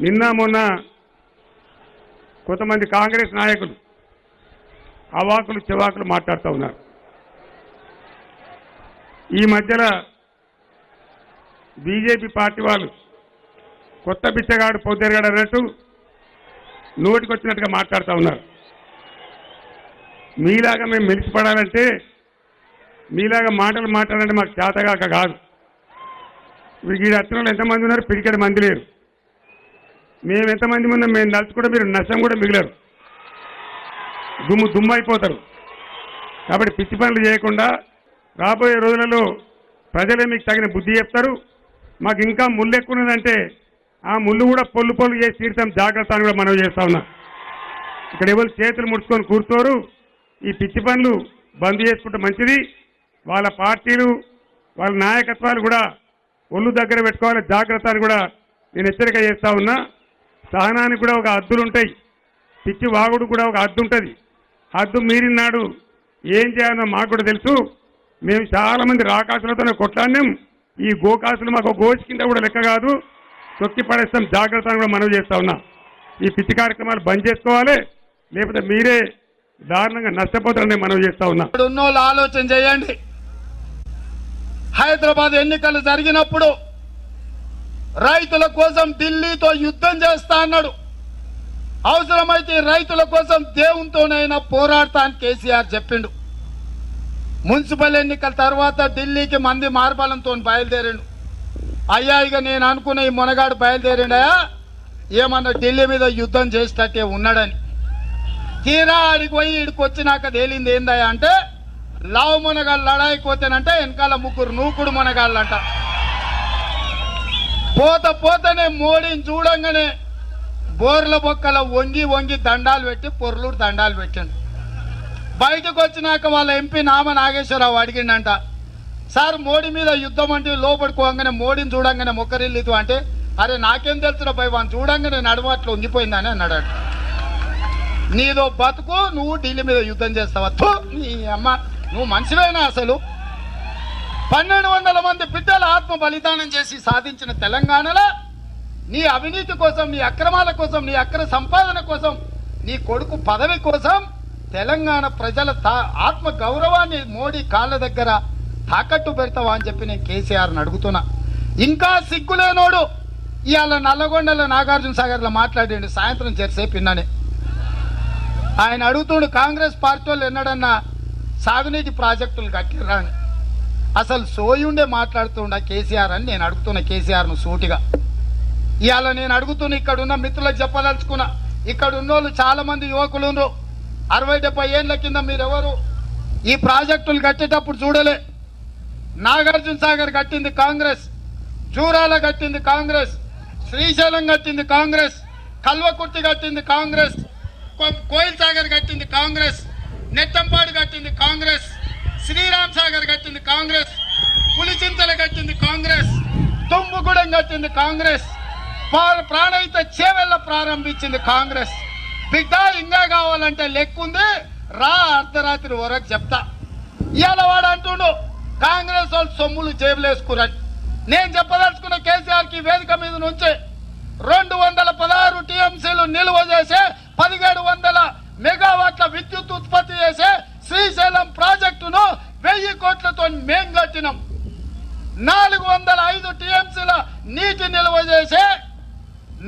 నిన్న మొన్న కొంతమంది కాంగ్రెస్ నాయకులు అవాకులు చెవాకులు మాట్లాడుతూ ఉన్నారు. ఈ మధ్యలో బీజేపీ పార్టీ వాళ్ళు కొత్త బిచ్చగాడు పొద్దురగాడు అన్నట్టు నోటికొచ్చినట్టుగా మాట్లాడుతూ ఉన్నారు. మీలాగా మేము మెలిసిపడాలంటే మీలాగా మాటలు మాట్లాడాలంటే మాకు చేతగాక కాదు. ఇప్పుడు ఈ అత్తనంలో ఎంతమంది ఉన్నారు? పిడికడ మంది లేరు. మేము ఎంతమంది ముందు మేము నలుచుకుంటే మీరు నష్టం కూడా మిగిలరు. దుమ్ము దుమ్ము అయిపోతారు కాబట్టి పిచ్చి పనులు చేయకుండా రాబోయే రోజులలో ప్రజలే మీకు తగిన బుద్ధి చెప్తారు. మాకు ఇంకా ముళ్ళు ఎక్కువ ఉన్నదంటే ఆ ముళ్ళు కూడా పొల్లు పొల్లు చేసి తీర్చాం జాగ్రత్త అని కూడా మనం చేస్తా ఉన్నా. ఇక్కడ ఎవరు చేతులు ముడుచుకొని కూర్చోరు. ఈ పిచ్చి పనులు బంద్ చేసుకుంటే మంచిది. వాళ్ళ పార్టీలు వాళ్ళ నాయకత్వాలు కూడా ఒళ్ళు దగ్గర పెట్టుకోవాలి. జాగ్రత్త అని కూడా నేను హెచ్చరిక చేస్తా ఉన్నా. సహనానికి కూడా ఒక హద్దులు ఉంటాయి పిచ్చి వాగుడు కూడా ఒక హద్దు ఉంటుంది హద్దు మీరినాడు ఏం చేయాలో మాకు కూడా తెలుసు. మేము చాలా మంది రాకాసులతోనే కొట్లాడినాం. ఈ గోకాసులు మాకు గోచి కింద కూడా లెక్క కాదు. తొక్కి పడేస్తాం. జాగ్రత్త కూడా మనవి చేస్తా ఉన్నా. ఈ పిచ్చి కార్యక్రమాలు బంద్ చేసుకోవాలి. లేకపోతే మీరే దారుణంగా నష్టపోతారని మనవి చేస్తా ఉన్నా. ఉన్నోళ్ళు ఆలోచన చేయండి. హైదరాబాద్ ఎన్నికలు జరిగినప్పుడు రైతుల కోసం ఢిల్లీతో యుద్ధం చేస్తా అన్నాడు. అవసరమైతే రైతుల కోసం దేవునితోనైనా పోరాడతా అని కేసీఆర్ చెప్పిండు. మున్సిపల్ ఎన్నికల తర్వాత ఢిల్లీకి మంది మార్బలంతో బయలుదేరిండు. అయ్యా ఇక నేను అనుకున్న ఈ మునగాడు బయలుదేరిండయా ఏమన్నా ఢిల్లీ మీద యుద్ధం చేసేటట్టే ఉన్నాడని. తీరా ఆడికి పోయి ఇడికి వచ్చినాక తేలింది ఏందయ్యా అంటే లావు మునగాళ్ళు లడాయి పోతేనంటే వెనకాల ముగ్గురు నూకుడు మునగాళ్ళంట. పోత పోతనే మోడీని చూడంగానే బోర్ల బొక్కల వంగి వంగి దండాలు పెట్టి పొర్లూరు దండాలు పెట్టిండు. బయటకు వచ్చినాక వాళ్ళ ఎంపీ నామ నాగేశ్వరరావు అడిగిండంట సార్ మోడీ మీద యుద్ధం అంటే లోపడుకోగానే మోడీని చూడంగానే మొక్కరిల్లిదు అంటే అరే నాకేం తెలుసురా భయ్ వాడిని చూడంగానే నడుమ అట్లా ఉంగిపోయిందని అన్నాడు నీదో బతుకు నువ్వు ఢిల్లీ మీద యుద్ధం చేస్తావా? నీ అమ్మ నువ్వు మనిషివేనా అసలు? పన్నెండు వందల మంది బిడ్డల ఆత్మ బలిదానం చేసి సాధించిన తెలంగాణలో నీ అవినీతి కోసం నీ అక్రమాల కోసం నీ అక్ర సంపాదన కోసం నీ కొడుకు పదవి కోసం తెలంగాణ ప్రజల తా- ఆత్మ గౌరవాన్ని మోడీ కాళ్ళ దగ్గర తాకట్టు పెడతావా అని చెప్పి నేను కేసీఆర్ని అడుగుతున్నా. ఇంకా సిగ్గులేనోడు ఇవాళ నల్లగొండలో నాగార్జున సాగర్లో మాట్లాడిండు సాయంత్రం చేసేపు ఆయన అడుగుతుండు కాంగ్రెస్ పార్టీ వాళ్ళు ఎన్నడన్నా సాగునీటి ప్రాజెక్టులు కట్టిర్రా అని. అసలు సోయుండే మాట్లాడుతుండ కేసీఆర్ అని నేను అడుగుతున్న కేసీఆర్ను సూటిగా. ఇవాళ నేను అడుగుతున్న ఇక్కడున్న మిత్రులకు చెప్పదలుచుకున్నా ఇక్కడ ఉన్నోళ్ళు చాలా మంది యువకులు అరవై డెబ్బై ఏళ్ళ కింద మీరెవరు? ఈ ప్రాజెక్టులు కట్టేటప్పుడు చూడలే. నాగార్జున సాగర్ కట్టింది కాంగ్రెస్ జూరాల కట్టింది కాంగ్రెస్ శ్రీశైలం కట్టింది కాంగ్రెస్ కల్వకుర్తి కట్టింది కాంగ్రెస్ కోయిల్ సాగర్ కట్టింది కాంగ్రెస్ నెట్టంపాడు కట్టింది కాంగ్రెస్. శ్రీరామ్ సాగర్ కట్టింది కాంగ్రెస్ పులిచింతలు కట్టింది కాంగ్రెస్ తుమ్ముగూడెం కట్టింది కాంగ్రెస్ పా- ప్రాణహిత చేవెళ్ళ ప్రారంభించింది కాంగ్రెస్. బిడ్డ ఇంకా కావాలంటే లెక్కుంది. రా అర్ధరాత్రి వరకు చెప్తా. ఇవాళ వాడు అంటుండు కాంగ్రెస్ వాళ్ళు సొమ్ములు జేబులేసుకురండి నేను చెప్పదలుచుకున్న కేసీఆర్కి వేదిక మీద నుంచి రెండు వందల పదహారు టీఎంసీలు నిల్వ చేసే పదిహేడు వందల మెగావాట్ల విద్యుత్ ఉత్పత్తి చేసే శ్రీశైలం ప్రాజెక్టును వెయ్యి మేం కట్టినాం. నాలుగు వందల ఐదు టీఎంసీల నీటి నిల్వ చేసే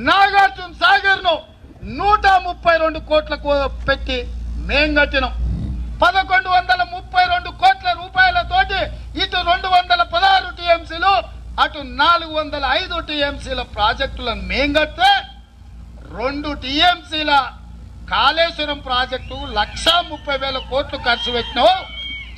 నాగార్జున సాగర్ను నూట ముప్పై రెండు కోట్లకు పెట్టి మేం కట్టినాం. పదకొండు వందల ముప్పై రెండు కోట్ల రూపాయలతోటి ఇటు రెండు వందల పదహారు టీఎంసీలు అటు నాలుగు వందల ఐదు టీఎంసీల ప్రాజెక్టులను మేం కడితే రెండు టీఎంసీల కాళేశ్వరం ప్రాజెక్టు లక్షా ముప్పై వేల కోట్లు ఖర్చు పెట్టినావు.